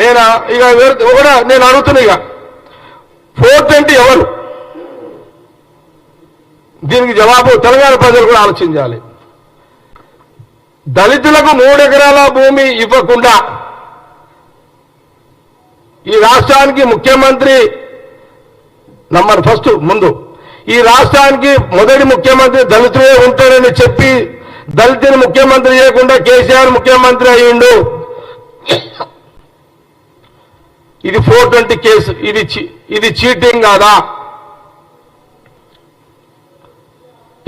నేను? ఇక కూడా నేను అడుగుతున్నా ఇక. ఫోర్ ట్వంటీ ఎవరు? దీనికి జవాబు తెలంగాణ ప్రజలు కూడా ఆలోచించాలి. దళితులకు మూడు ఎకరాల భూమి ఇవ్వకుండా ఈ రాష్ట్రానికి ముఖ్యమంత్రి నంబర్ ఫస్ట్ ముందు. ఈ రాష్ట్రానికి మొదటి ముఖ్యమంత్రి దళితులే ఉంటాడని చెప్పి దళితుని ముఖ్యమంత్రి చేయకుండా కేసీఆర్ ముఖ్యమంత్రి అయ్యిండు. ఇది ఫోర్ ట్వంటీ కేసు ఇది చీ- ఇది చీటింగ్ కాదా?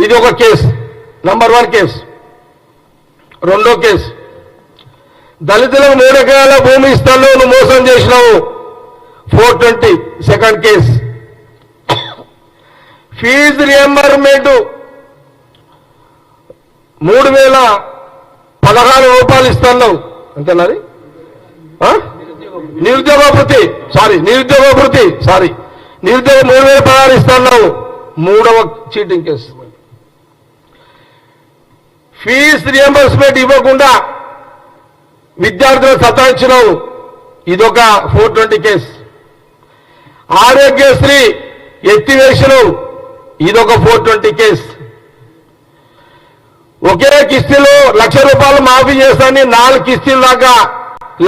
ఇది ఒక కేసు నంబర్ వన్ కేసు రెండో కేసు. దళితులకు మూడు ఎకరాల భూమి ఇస్తాను నువ్వు మోసం చేసినావు. Four twenty second case. Fee reimbursement మూడు వేల పదహారు రూపాయలు ఇస్తాను. అంతేనాది ఆ? నిరుద్యోగ భృతి సారీ నిరుద్యోగ భృతి సారీ. నిరుద్యోగ మూడు వేల పదహారు ఇస్తున్నావు మూడవ చీటింగ్ కేసు ఫీజు రియంబర్స్మెంట్ ఇవ్వకుండా విద్యార్థులు సతాయించినావు. ఇదొక ఫోర్ ట్వంటీ కేసు ఆరోగ్యశ్రీ ఎత్తివేసినావు. ఇదొక ఫోర్ ట్వంటీ కేసు ఒకే కిస్తీలో లక్ష రూపాయలు మాఫీ చేస్తానని నాలుగు కిస్తీల దాకా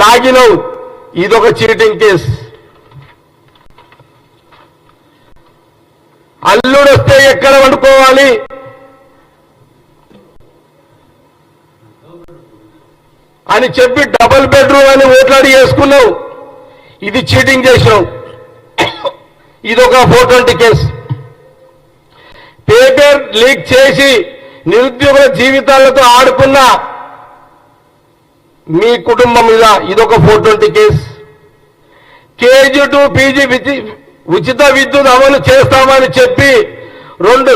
లాగినవు. ఇదొక చీటింగ్ కేసు. అల్లుడు వస్తే ఎక్కడ వండుకోవాలి? అని చెప్పి డబుల్ బెడ్రూమ్ అని ఓట్లాడి వేసుకున్నావు. ఇది చీటింగ్ చేసినావు. ఇదొక four twenty case. Paper leak చేసి నిరుద్యోగుల జీవితాలతో ఆడుకున్న మీ కుటుంబం మీద ఇదొక four twenty case. KG to PG ఉచిత విద్యుత్ అమలు చేస్తామని చెప్పి రెండు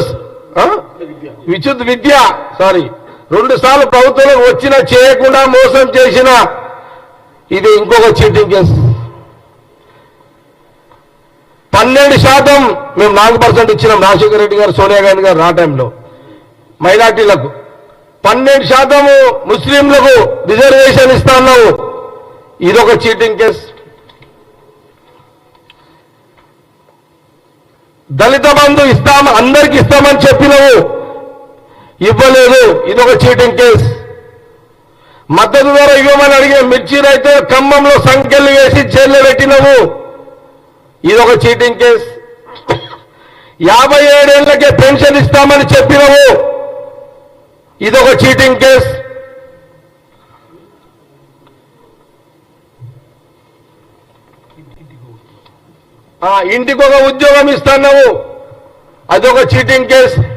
విద్యుత్ విద్య సారీ రెండు సార్లు ప్రభుత్వం వచ్చినా చేయకుండా మోసం చేసిన ఇది ఇంకొక చీటింగ్ కేసు. పన్నెండు శాతం మేము నాలుగు పర్సెంట్ ఇచ్చినాం రాజశేఖర రెడ్డి గారు సోనియా గాంధీ గారు ఆ టైంలో. మైనార్టీలకు. పన్నెండు శాతము ముస్లింలకు రిజర్వేషన్ ఇస్తా ఉన్నావు ఇదొక చీటింగ్ కేసు. దళిత బంధు ఇస్తాం అందరికి ఇస్తామని చెప్పినవు. ఇవ్వలేదు. ఇదొక చీటింగ్ కేసు. మద్దతు ధర ఇవ్వమని అడిగిన మిర్చి రైతు ఖమ్మంలో సంఖ్యలు వేసి జైల్లో పెట్టినవు. ఇదొక చీటింగ్ కేసు. యాభై ఏడేళ్ళకే పెన్షన్ ఇస్తామని చెప్పినవు. ఇదొక చీటింగ్ కేసు. ఆ, ఇంటికి ఒక ఉద్యోగం ఇస్తున్నావు. అదొక చీటింగ్ కేసు.